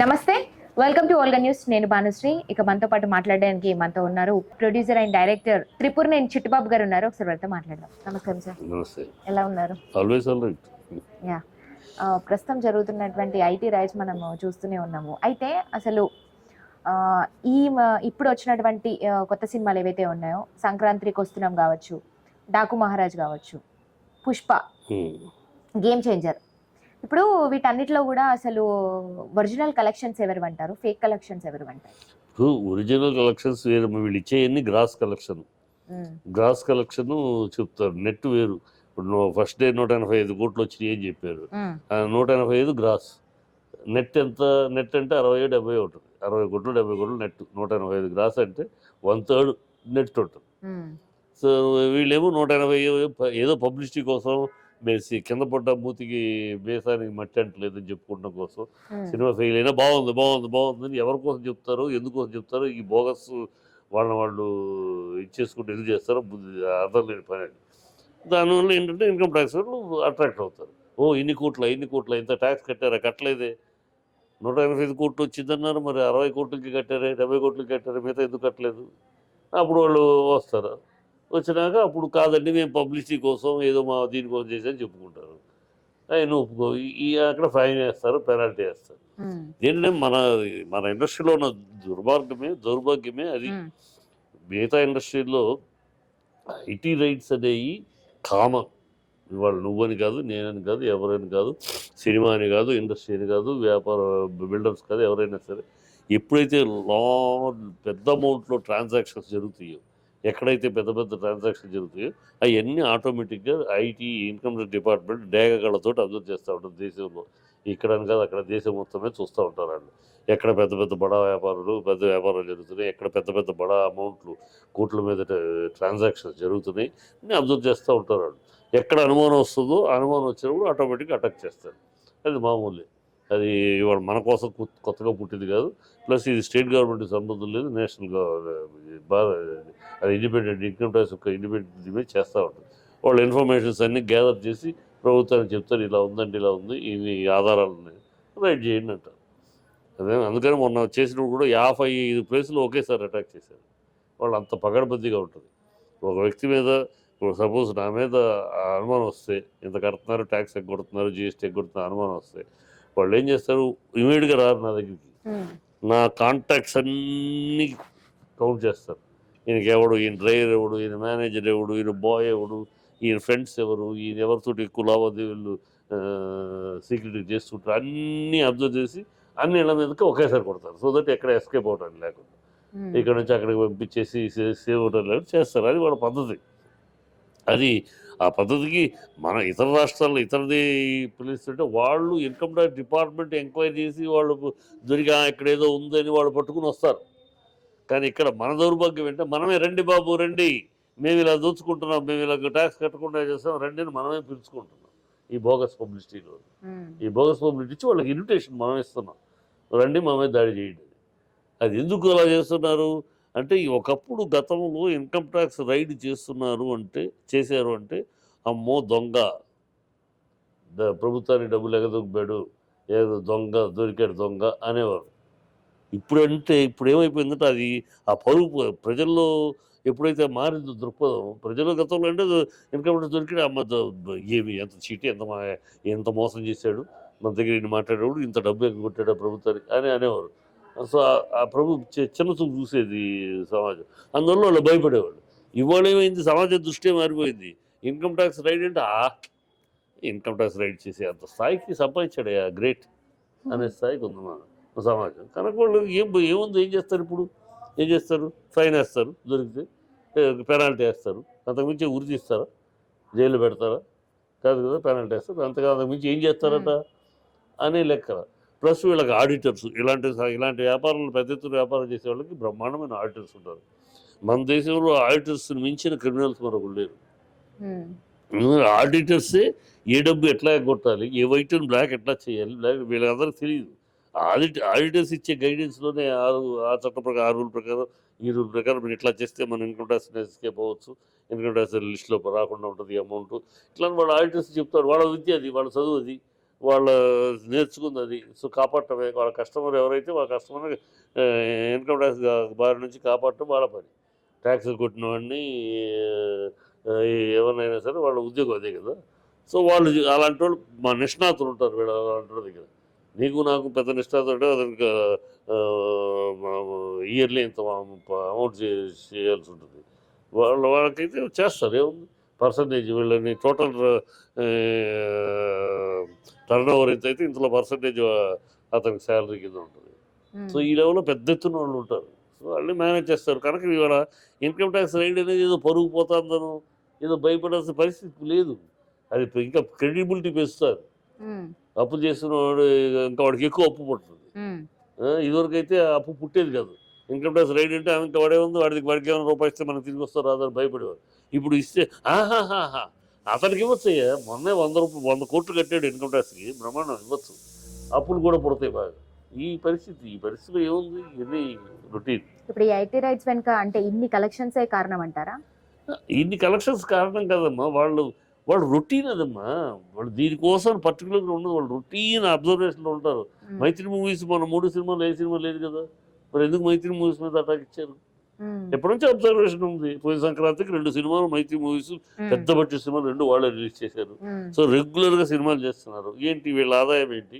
నమస్తే welcome to Olga news నేను భానుశ్రీ. ఇక మనతో పాటు మాట్లాడడానికి మనతో ఉన్నారు ప్రొడ్యూసర్ అండ్ డైరెక్టర్ త్రిపుర్ నేను చిట్టుబాబు గారు ఉన్నారు. ఒకసారి వారితో మాట్లాడదాం. నమస్కారం సార్. నమస్తే. ఎలా ఉన్నారు? ఆల్వేస్ ఆల్ రైట్ యా ప్రస్తుతం జరుగుతున్నటువంటి ఐటీ రైట్స్ మనం చూస్తూనే ఉన్నాము. అయితే అసలు ఈ ఇప్పుడు వచ్చినటువంటి కొత్త సినిమాలు ఏవైతే ఉన్నాయో సంక్రాంతికి వస్తున్నాం కావచ్చు డాకు మహారాజ్ కావచ్చు పుష్ప గేమ్ చేంజర్ ఇప్పుడు వీటన్నిటిలో కూడా అసలు ఒరిజినల్ కలెక్షన్స్ ఎవరు అంటారు ఫేక్ కలెక్షన్స్ ఎవరు అంటారు ఇప్పుడు ఒరిజినల్ కలెక్షన్స్ వేరు వీళ్ళు ఇచ్చేయన్ని గ్రాస్ కలెక్షన్. గ్రాస్ కలెక్షన్ చెప్తారు నెట్ వేరు. ఇప్పుడు ఫస్ట్ డే నూట ఎనభై ఐదు కోట్లు వచ్చినాయి అని చెప్పారు. నూట ఎనభై ఐదు గ్రాస్. నెట్ ఎంత నెట్ అంటే అరవై డెబ్బై ఉంటుంది అరవై కోట్లు డెబ్బై కోట్లు నెట్. నూట ఎనభై ఐదు గ్రాస్ అంటే వన్ థర్డ్ నెట్ ఉంటుంది. సో వీళ్ళేమో నూట ఎనభై ఏదో పబ్లిసిటీ కోసం వేసి కింద పడ్డ మూతికి బేసానికి మట్టి అంటలేదని చెప్పుకోవడం కోసం. సినిమా ఫెయిల్ అయినా బాగుంది బాగుంది బాగుంది అని ఎవరి కోసం చెప్తారు ఎందుకోసం చెప్తారు ఈ బోగస్ వాళ్ళని వాళ్ళు ఇచ్చేసుకుంటూ ఎందుకు చేస్తారో అర్థం లేని పని అది. దానివల్ల ఏంటంటే ఇన్కమ్ ట్యాక్స్ వాళ్ళు అట్రాక్ట్ అవుతారు. ఓ ఇన్ని కోట్ల ఇన్ని కోట్ల ఇంత ట్యాక్స్ కట్టారా కట్టలేదే. నూట ఎనభై ఐదు కోట్లు వచ్చిందన్నారు మరి అరవై కోట్లకి కట్టారే డెబ్బై కోట్లకి కట్టారే మిగతా ఎందుకు కట్టలేదు? అప్పుడు వాళ్ళు వస్తారు? వచ్చినాక అప్పుడు కాదండి మేము పబ్లిసిటీ కోసం ఏదో మా దీనికోసం చేసామని చెప్పుకుంటారు. ఆయన ఒప్పుకో. ఈ- అక్కడ ఫైన్ వేస్తారు పెనాల్టీ వేస్తారు. ఏంటంటే మన మన ఇండస్ట్రీలో ఉన్న దుర్మార్గమే దౌర్భాగ్యమే అది. మిగతా ఇండస్ట్రీలో ఐటీ రైట్స్ అనేవి కామన్. ఇవాళ నువ్వని కాదు నేనని కాదు ఎవరైనా కాదు సినిమా అని కాదు ఇండస్ట్రీ అని కాదు వ్యాపార బిల్డర్స్ కాదు ఎవరైనా సరే ఎప్పుడైతే లాంగ్ పెద్ద అమౌంట్లో ట్రాన్సాక్షన్స్ జరుగుతాయో ఎక్కడైతే పెద్ద పెద్ద ట్రాన్సాక్షన్ జరుగుతాయో అవన్నీ ఆటోమేటిక్గా ఐటీ ఇన్కమ్ డిపార్ట్మెంట్ డేగగలతో అబ్జర్వ్ చేస్తూ ఉంటారు దేశంలో. ఇక్కడ అని కాదు అక్కడ దేశం మొత్తమే చూస్తూ ఉంటారు వాళ్ళు. ఎక్కడ పెద్ద పెద్ద బడా వ్యాపారులు పెద్ద వ్యాపారాలు జరుగుతున్నాయి ఎక్కడ పెద్ద పెద్ద బడా అమౌంట్లు కోట్ల మీద ట్రాన్సాక్షన్స్ జరుగుతున్నాయి అని అబ్జర్వ్ చేస్తూ ఉంటారు వాళ్ళు. ఎక్కడ అనుమానం వస్తుందో అనుమానం వచ్చినప్పుడు ఆటోమేటిక్గా అటాక్ చేస్తారు. అది మామూలే. అది ఇవాళ మన కోసం కొత్త- కొత్తగా పుట్టింది కాదు. ప్లస్ ఇది స్టేట్ గవర్నమెంట్ సంబంధం లేదు. నేషనల్ బాగా అది ఇండిపెండెంట్ ఇన్కమ్ ట్యాక్స్ యొక్క ఇండిపెండెంట్ మీద చేస్తూ ఉంటుంది వాళ్ళు ఇన్ఫర్మేషన్స్ అన్నీ గ్యాదర్ చేసి ప్రభుత్వానికి చెప్తారు ఇలా ఉందండి ఇలా ఉంది ఇది ఆధారాలు రైట్ చేయండి అంటారు. అదే అందుకని మొన్న చేసినప్పుడు కూడా యాభై ఐదు ప్లేసులు ఒకేసారి అటాక్ చేశారు. వాళ్ళు అంత పగడబద్దీగా ఉంటుంది. ఒక వ్యక్తి మీద ఇప్పుడు సపోజ్ నా మీద అనుమానం వస్తే ఇంత కడుతున్నారు ట్యాక్స్ ఎగ్గొడుతున్నారు జిఎస్టీ ఎగ్గొడుతున్నారు అనుమానం వస్తే వాళ్ళు ఏం చేస్తారు? ఇమీడియట్గా రారు నా దగ్గరికి. నా కాంటాక్ట్స్ అన్నీ కౌంట్ చేస్తారు. ఈయనకి ఎవడు ఈయన డ్రైవర్ ఎవడు ఈయన మేనేజర్ ఎవడు ఈయన బాయ్ ఎవడు ఈయన ఫ్రెండ్స్ ఎవరు ఈయన ఎవరితో ఎక్కువ లావాదేవీలు సీక్రెట్ చేస్తుంటారు. అన్నీ అబ్జర్వ్ చేసి అన్ని ఇళ్ళ మీదకి ఒకేసారి కొడతారు. సో దట్ ఎక్కడ ఎస్కేప్ అవడానికి లేకుండా. ఇక్కడ నుంచి అక్కడికి పంపించేసి సేవ్ అవడం లేదు చేస్తారు. అది వాళ్ళ పద్ధతి. అది ఆ పద్ధతికి మన ఇతర రాష్ట్రాల్లో ఇతరది పిలుస్తుంటే వాళ్ళు ఇన్కమ్ ట్యాక్స్ డిపార్ట్మెంట్ ఎంక్వైరీ చేసి వాళ్ళు దొరికా ఇక్కడ ఏదో ఉందని వాళ్ళు పట్టుకుని వస్తారు. కానీ ఇక్కడ మన దౌర్భాగ్యం ఏంటంటే మనమే రండి బాబు రండి. మేము ఇలా దోచుకుంటున్నాం మేము ఇలా ట్యాక్స్ కట్టకుండా చేస్తాం రండి అని మనమే పిలుచుకుంటున్నాం. ఈ బోగస్ పబ్లిసిటీలో. ఈ బోగస్ పబ్లిసిటీ ఇచ్చి వాళ్ళకి ఇన్విటేషన్ మనం ఇస్తున్నాం రండి మా మీద దాడి చేయండి అది ఎందుకు అలా చేస్తున్నారు? అంటే ఒకప్పుడు గతంలో ఇన్కమ్ ట్యాక్స్ రైడ్ చేస్తున్నారు అంటే చేశారు అంటే అమ్మో దొంగ. ద- ప్రభుత్వానికి డబ్బులు ఎగదొగ్గాడు ఏదో దొంగ దొరికాడు దొంగ అనేవారు. ఇప్పుడంటే ఇప్పుడు ఏమైపోయిందంటే అది ఆ పరువు ప్రజల్లో ఎప్పుడైతే మారిందో దృక్పథం ప్రజల గతంలో అంటే ఇన్కమ్ ట్యాక్స్ దొరికిన అమ్మ ఏమి ఎంత చీటీ ఎంత ఎంత మోసం చేశాడు? మన దగ్గర ఇన్ని మాట్లాడేవాడు ఇంత డబ్బు ఎగ్గొట్టాడు ప్రభుత్వానికి? అని అనేవారు. సో ఆ- ఆ ప్రభు చిన్న చూపు చూసేది సమాజం. అందువల్ల వాళ్ళు భయపడేవాళ్ళు. ఇవాళ ఏమైంది? సమాజం దృష్టి మారిపోయింది. ఇన్కమ్ ట్యాక్స్ రైడ్ అంటే ఆ ఇన్కమ్ ట్యాక్స్ రైడ్ చేసి అంత స్థాయికి సంపాదించాడు గ్రేట్ అనే స్థాయికి ఉంది మన మన సమాజం. కనుక వాళ్ళు ఏం ఏముంది? ఏం చేస్తారు ఇప్పుడు? ఏం చేస్తారు? ఫైన్ వేస్తారు దొరికితే. పెనాల్టీ వేస్తారు. అంతకుమించి ఉరి తీస్తారా? జైలు పెడతారా? కాదు కదా పెనాల్టీ వేస్తారు. అంతగా అంతకుమించి ఏం చేస్తారట? అనే లెక్క. ప్లస్ వీళ్ళకి ఆడిటర్స్ ఇలాంటి ఇలాంటి వ్యాపారాలు పెద్ద ఎత్తున వ్యాపారం చేసే వాళ్ళకి బ్రహ్మాండమైన ఆడిటర్స్ ఉంటారు. మన దేశంలో ఆడిటర్స్ మించిన క్రిమినల్స్ మరొకరు లేరు. మ్మ్. ఆడిటర్సే ఏ డబ్బు ఎట్లా కొట్టాలి ఏ వైట్ అండ్ బ్లాక్ ఎట్లా చేయాలి బ్లాక్ వీళ్ళందరికీ తెలియదు. ఆడిట్ ఆడిటర్స్ ఇచ్చే గైడెన్స్లోనే ఆరు ఆ చట్ట ప్రకారం ఆ రూల్ ప్రకారం ఈ రూల్ ప్రకారం మీరు ఇట్లా చేస్తే మనం ఇన్కమ్ ట్యాక్స్ ఎస్కేప్ అవ్వచ్చు ఇన్కమ్ ట్యాక్స్ లిస్ట్లో రాకుండా ఉంటుంది అమౌంట్. ఇట్లా వాళ్ళు ఆడిటర్స్ చెప్తారు వాళ్ళ విద్య అది వాళ్ళ చదువు అది. వాళ్ళ నేర్చుకుంది అది సో కాపాడటమే. వాళ్ళ కస్టమర్ ఎవరైతే వాళ్ళ కస్టమర్ ఇన్కమ్ ట్యాక్స్ బారి నుంచి కాపాడటం వాళ్ళ పని. ట్యాక్స్ కొట్టిన వాడిని ఎవరినైనా సరే వాళ్ళ ఉద్యోగం అదే కదా. సో వాళ్ళు అలాంటి వాళ్ళు మా నిష్ణాతులు ఉంటారు వీళ్ళు అలాంటి వాళ్ళ దగ్గర. నీకు నాకు పెద్ద నిష్ణాతులు అతనికి ఇయర్లీ ఇంత అమౌంట్ చేయాల్సి ఉంటుంది. వాళ్ళ వాళ్ళకైతే చేస్తారు ఏముంది? పర్సంటేజ్ వీళ్ళని టోటల్ టర్న్ ఓవర్ ఎంత అయితే ఇంతలో పర్సంటేజ్ అతనికి శాలరీ కింద ఉంటుంది. సో ఈ లెవెల్లో పెద్ద ఎత్తున వాళ్ళు ఉంటారు. సో వాళ్ళు మేనేజ్ చేస్తారు. కనుక ఇవాళ ఇన్కమ్ ట్యాక్స్ రైడ్ అనేది ఏదో పరుగు పోతుందనో ఏదో భయపడాల్సిన పరిస్థితి లేదు. అది ఇంకా క్రెడిబిలిటీ పెంచుతారు. ఉమ్, అప్పు చేసిన వాడు ఇంకా వాడికి ఎక్కువ అప్పు పుడుతుంది. ఆ, ఇదివరకైతే ఆ అప్పు పుట్టేది కాదు. ఇన్కమ్ ట్యాక్స్ రైడ్ అంటే ఆమె ఇంకా వాడే ఉంది వాడికి వాడికి ఏమైనా రూపాయి ఇస్తే మనకు తిరిగి వస్తారు రాదని భయపడేవారు. ఇప్పుడు ఇస్తే ఆహాహాహా అతనికి ఇవ్వచ్చు అయ్యా. మొన్నే వంద రూపాయలు వంద కోట్లు కట్టాడు ఇన్కమ్ ట్యాక్స్కి బ్రహ్మాండం ఇవ్వచ్చు. అప్పులు కూడా పుడతాయి బాగా. ఈ పరిస్థితి ఈ పరిస్థితిలో ఏముంది? ఇది రొటీన్ ఇప్పుడు ఈ ఐటీ రైట్స్ వెనుక అంటే ఇన్ని కలెక్షన్సే కారణం అంటారా? ఇన్ని కలెక్షన్స్ కారణం కదమ్మా. వాళ్ళు వాళ్ళు రొటీన్ అదమ్మా. వాళ్ళు దీనికోసం పర్టికులర్గా ఉండదు వాళ్ళు రొటీన్ అబ్జర్వేషన్లో ఉంటారు. మైత్రి మూవీస్ మన మూడు సినిమాలు ఏ సినిమా లేదు కదా. మరి ఎందుకు మైత్రి మూవీస్ మీద అటాక్ ఇచ్చారు? ఎప్పటి నుంచి అబ్జర్వేషన్ ఉంది? పోయిన సంక్రాంతికి రెండు సినిమాలు మైత్రి మూవీస్ పెద్ద బడ్జెట్ సినిమాలు రెండు వాళ్ళే రిలీజ్ చేశారు. సో రెగ్యులర్గా సినిమాలు చేస్తున్నారు. ఏంటి వీళ్ళ ఆదాయం ఏంటి?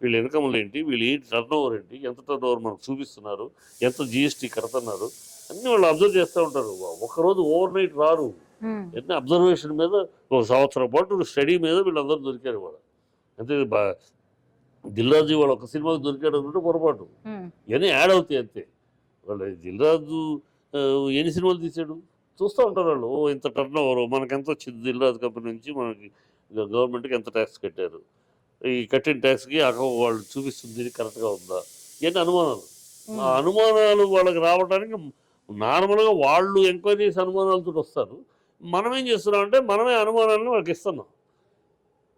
వీళ్ళ ఇన్కమ్లు ఏంటి? వీళ్ళు ఏంటి టర్న్ ఓవర్ ఏంటి? ఎంత టర్న్ ఓవర్ మనకు చూపిస్తున్నారు? ఎంత జిఎస్టీ కడుతున్నారు? అన్నీ వాళ్ళు అబ్జర్వ్ చేస్తూ ఉంటారు. ఒకరోజు ఓవర్ నైట్ రారు. ఎన్ని అబ్జర్వేషన్ మీద? ఒక సంవత్సరం పాటు స్టడీ మీద వీళ్ళందరూ దొరికారు వాళ్ళు అంతే దిల్రాజు వాళ్ళు ఒక సినిమాకి దొరికాడు అంటే పొరపాటు ఇవన్నీ యాడ్ అవుతాయి అంతే. వాళ్ళు దిల్రాజు ఎన్ని సినిమాలు తీసాడు చూస్తూ ఉంటారు వాళ్ళు. ఓ ఇంత టర్న్ ఓవర్ మనకి ఎంత వచ్చింది దిల్రాజు కంపెనీ నుంచి? మనకి గవర్నమెంట్కి ఎంత ట్యాక్స్ కట్టారు? ఈ కట్టిన ట్యాక్స్కి అక్కడ వాళ్ళు చూపిస్తుంది కరెక్ట్గా ఉందా? ఇవన్నీ అనుమానాలు. ఆ అనుమానాలు వాళ్ళకి రావడానికి నార్మల్గా వాళ్ళు ఎంక్వైరీ చేసి అనుమానాలతో వస్తారు. మనం ఏం చేస్తున్నాం అంటే మనమే అనుమానాలను వాళ్ళకి ఇస్తున్నాం.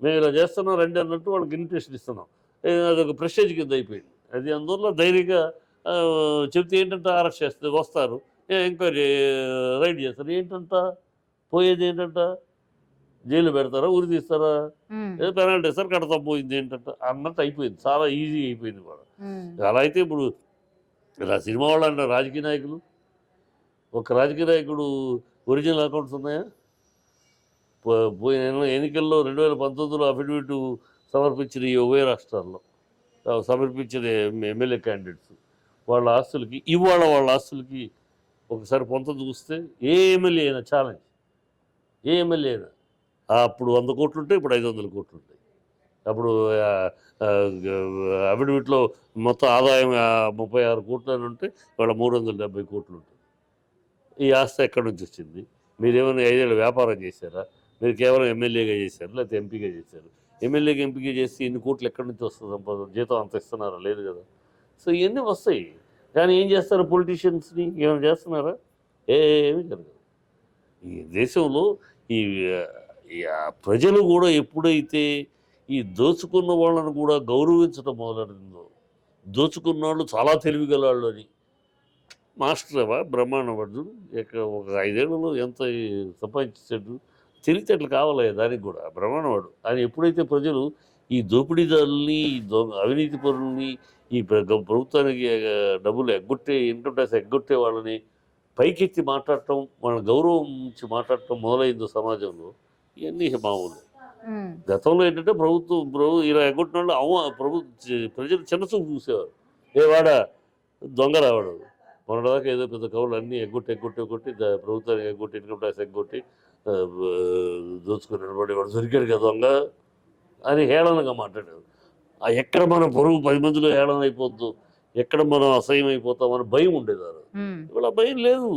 మేము ఇలా చేస్తున్నాం రండి అన్నట్టు వాళ్ళకి ఇన్విటేషన్ ఇస్తున్నాం. అదొక ప్రెస్టేజ్ కింద అయిపోయింది. అది అందువల్ల ధైర్యంగా చెప్తే ఏంటంటే అరెస్ట్ చేస్తే వస్తారు. ఎంక్వైరీ రైడ్ చేస్తారు. ఏంటంట? పోయేది ఏంటంట? జైలు పెడతారా? ఉరి తీస్తారా? ఏదో పెనాల్టీ ఇస్తారు కడతా పోయింది ఏంటంట? అన్నట్టు అయిపోయింది. చాలా ఈజీ అయిపోయింది కూడా అలా అయితే ఇప్పుడు ఇలా సినిమా వాళ్ళు అంటారు రాజకీయ నాయకులు. ఒక రాజకీయ నాయకుడు ఒరిజినల్ అకౌంట్స్ ఉన్నాయా? పోయిన ఎన్ని- ఎన్నికల్లో రెండు వేల పంతొమ్మిదిలో అఫిడవిట్ సమర్పించిన ఈ ఉభయ రాష్ట్రాల్లో సమర్పించిన ఎమ్మెల్యే క్యాండిడేట్స్ వాళ్ళ ఆస్తులకి ఇవాళ వాళ్ళ ఆస్తులకి ఒకసారి పొంత చూస్తే ఏ ఎమ్మెల్యే అయినా ఛాలెంజ్ ఏ ఎమ్మెల్యే అయినా. అప్పుడు వంద కోట్లు ఉంటాయి ఇప్పుడు ఐదు వందల కోట్లు ఉంటాయి. అప్పుడు అఫిడవిట్లో మొత్తం ఆదాయం ముప్పై ఆరు కోట్లు అని ఉంటే వాళ్ళ మూడు వందల డెబ్బై కోట్లు ఉంటుంది ఈ ఆస్తి ఎక్కడి నుంచి వచ్చింది? మీరు ఏమైనా ఐదేళ్ళు వ్యాపారం చేశారా? మీరు కేవలం ఎమ్మెల్యేగా చేశారు లేకపోతే ఎంపీగా చేశారు? ఎమ్మెల్యేకి ఎంపిక చేసి ఇన్ని కోట్లు ఎక్కడి నుంచి వస్తుంది సంపద? జీతం అంత ఇస్తున్నారా? లేదు కదా. సో ఇవన్నీ వస్తాయి. కానీ ఏం చేస్తారు పొలిటీషియన్స్ని ఏమైనా చేస్తున్నారా? ఏమీ జరగదు. ఈ దేశంలో ఈ ప్రజలు కూడా ఎప్పుడైతే ఈ దోచుకున్న వాళ్ళను కూడా గౌరవించడం మొదలైందో దోచుకున్న వాళ్ళు చాలా తెలివిగల వాళ్ళు అని మాస్టర్వా బ్రహ్మాండవర్ధుడు ఎక్కడ ఒక ఐదేళ్ళలో ఎంత సంపాదించాడు తెలివితేటలు కావాలి దానికి కూడా బ్రహ్మాండవాడు అని ఎప్పుడైతే ప్రజలు ఈ దోపిడీదారుల్ని ఈ దో అవినీతి పరుల్ని ఈ ప్రభుత్వానికి డబ్బులు ఎగ్గొట్టే ఇన్కమ్ ట్యాక్స్ ఎగ్గొట్టే వాళ్ళని పైకెత్తి మాట్లాడటం వాళ్ళ గౌరవం నుంచి మాట్లాడటం మొదలైందో సమాజంలో ఇవన్నీ మామూలు. గతంలో ఏంటంటే ప్రభుత్వం ప్రభు ఇలా ఎగ్గొట్టిన వాళ్ళు అవ ప్రభు ప్రజలు చిన్న చూపు చూసేవారు. ఏ వాడా? దొంగ రావాడు. మొన్నటిదాకా ఏదో పెద్ద కవులు అన్నీ ఎగ్గొట్టి ఎగ్గొట్టి ఎగ్గొట్టి ప్రభుత్వానికి ఎగ్గొట్టి ఇన్కమ్ ట్యాక్స్ ఎగ్గొట్టి దోచుకుని నిలబడి వాడు దొరికాడు కదా దొంగ అని హేళనగా మాట్లాడారు ఆ ఎక్కడ మన పొరుగు పది మందిలో హేళన అయిపోద్దు ఎక్కడ మనం అసహ్యం అయిపోతామని భయం ఉండేది ఆ భయం లేదు.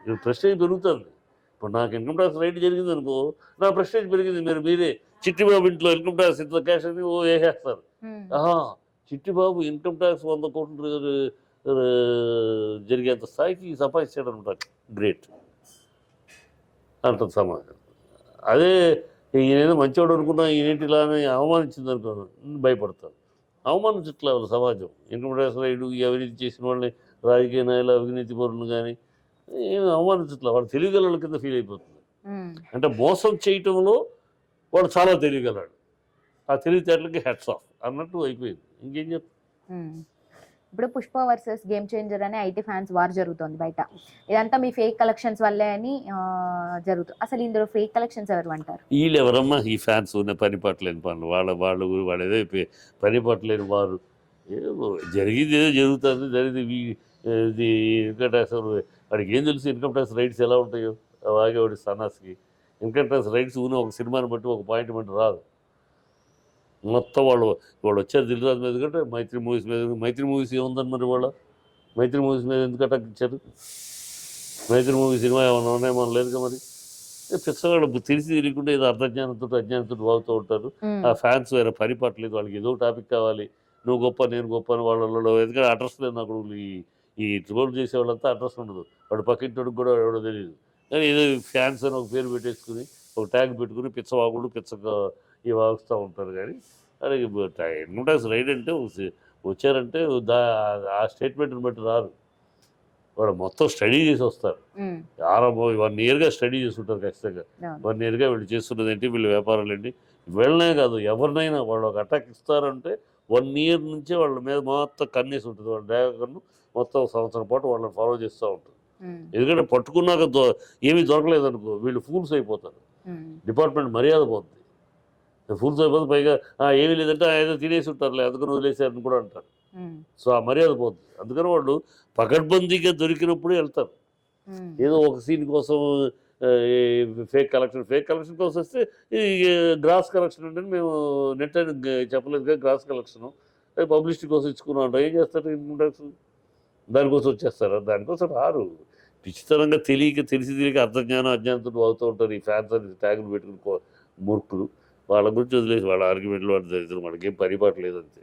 ఇప్పుడు ప్రెస్టేజ్ పెరుగుతుంది. ఇప్పుడు నాకు ఇన్కమ్ ట్యాక్స్ రైట్ జరిగింది అనుకో నా ప్రెస్టేజ్ పెరిగింది. మీరు మీరే చిట్టిబాబు ఇంట్లో ఇన్కమ్ ట్యాక్స్ ఇంత క్యాష్ అని ఓ వేసేస్తారు. ఆహా చిట్టిబాబు ఇన్కమ్ ట్యాక్స్ వంద కోట్లు జరిగేంత స్థాయికి సంపాదించాడు అనమాట గ్రేట్. అంటుంది సమాజం. అదే ఈయనేదో మంచివాడు అనుకున్నా ఈయనేంటి ఇలా అని అవమానించింది అనుకోను భయపడతాను అవమానించట్లే వాళ్ళ సమాజం. ఇన్కమ్ ట్యాక్స్ రైడు ఈ అవినీతి చేసిన వాళ్ళని రాజకీయ నాయకులు అవినీతి పరులు కానీ ఏమి అవమానించట్లే. వాళ్ళు తెలివిగల కింద ఫీల్ అయిపోతుంది. అంటే మోసం చేయటంలో వాడు చాలా తెలియగలడు ఆ తెలివితేటలకి హెడ్స్ ఆఫ్ అన్నట్టు అయిపోయింది. ఇంకేం చెప్తాం? మ్మ్. ఇప్పుడు పుష్ప వర్సెస్ గేమ్ చేంజర్ అనే ఐటీ ఫ్యాన్స్ వార్ జరుగుతుంది బయట. ఇదంతా మీ ఫేక్ కలెక్షన్స్ వల్లే అని జరుగుతుంది అసలు ఇందులో ఫేక్ కలెక్షన్స్ ఎవరు అంటారు? వీళ్ళు ఎవరమ్మా ఈ ఫ్యాన్స్ ఉన్న పని పట్టలేని పనులు? వాళ్ళ వాళ్ళు వాళ్ళు ఏదో పని పట్టలేని వారు. ఏదో జరిగింది ఏదో జరుగుతుంది జరిగింది ఇది ఇన్కమ్ ట్యాక్స్ వాడికి ఏం తెలుసు ఇన్కమ్ ట్యాక్స్ రైట్స్ ఎలా ఉంటాయో? అలాగే వాడి సన్నాస్కి. ఇన్కమ్ ట్యాక్స్ రైట్స్ ఉన్న ఒక సినిమాని బట్టి ఒక పాయింట్ బట్టి రాదు. మొత్తం వాళ్ళు వాళ్ళు వచ్చారు దిల్రాజ్ మీద కంటే మైత్రి మూవీస్ మీద మైత్రి మూవీస్ ఏముందని మరి వాళ్ళ మైత్రి మూవీస్ మీద ఎందుకు అటాక్ ఇచ్చారు? మైత్రి మూవీ సినిమా ఏమన్నా ఉన్నాయేమో లేదుగా మరి? పిచ్చవాళ్ళు తెలిసి తెలియకుండా ఏదో అర్ధజ్ఞానంతో అజ్ఞానంతో వాగుతూ ఉంటారు. ఆ ఫ్యాన్స్ వేరే పని పట్టలేదు వాళ్ళకి ఏదో టాపిక్ కావాలి. నువ్వు గొప్ప నేను గొప్ప అని వాళ్ళలో ఎందుకంటే అడ్రస్ లేదు నాకు. ఈ ఈ ట్రోల్ చేసే వాళ్ళంతా అడ్రస్ ఉండదు. వాడు పక్కింటోడికి కూడా ఎవడో తెలియదు కానీ ఏదో ఫ్యాన్స్ అని ఒక పేరు పెట్టేసుకుని ఒక ట్యాగ్ పెట్టుకుని పిచ్చవాగుడు పిచ్చగా ఈ వాగుస్తూ ఉంటారు కానీ అది ట్యాక్స్ రైడ్ అంటే వచ్చారంటే దా ఆ స్టేట్మెంట్ని బట్టి రారు వాడు మొత్తం స్టడీ చేసి వస్తారు. ఆరంభం వన్ ఇయర్గా స్టడీ చేస్తుంటారు ఖచ్చితంగా అవును. వన్ ఇయర్గా వీళ్ళు చేస్తున్నది ఏంటి వీళ్ళ వ్యాపారాలు ఏంటి వీళ్ళనే కాదు ఎవరినైనా వాళ్ళు ఒక అటాక్ ఇస్తారంటే వన్ ఇయర్ నుంచే వాళ్ళ మీద మొత్తం కన్నేసి ఉంటుంది వాళ్ళ డ్రైవర్ను మొత్తం సంవత్సరం పాటు వాళ్ళని ఫాలో చేస్తూ ఉంటుంది మ్మ్. ఎందుకంటే పట్టుకున్నాక ఏమీ దొరకలేదు అనుకో వీళ్ళు ఫూల్స్ అయిపోతారు. డిపార్ట్మెంట్ మర్యాద పోతుంది ఫూల్స్ అయిపోతే పైగా "ఆ, ఏమీ లేదంటే "ఆ, ఏదో తినేసి ఉంటారులే అందుకని వదిలేశారని కూడా అంటారు. సో ఆ మర్యాద పోతుంది అందుకని వాళ్ళు పకడ్బందీగా దొరికినప్పుడు వెళ్తారు. ఏదో ఒక సీన్ కోసం ఫేక్ కలెక్షన్ ఫేక్ కలెక్షన్ కోసం వస్తే గ్రాస్ కలెక్షన్ అంటే మేము నెట్ అని చెప్పలేదు కదా గ్రాస్ కలెక్షన్. పబ్లిసిటీ కోసం ఇచ్చుకున్నాం అంటే ఏం చేస్తారు ఇన్కమ్ ట్యాక్స్ దానికోసం వచ్చేస్తారు? దానికోసం రారు. పిచ్చితనంగా తెలియక తెలిసి తెలియక అర్థజ్ఞానం అజ్ఞానంతో అవుతూ ఉంటారు. ఈ ఫ్యాన్స్ అని ట్యాగులు పెట్టుకుని మూర్ఖులు. వాళ్ళ గురించి వదిలేసి వాళ్ళ ఆర్గ్యుమెంట్లు వాళ్ళ దరిద్రం వాళ్ళకి పరిపాటు లేదంతే.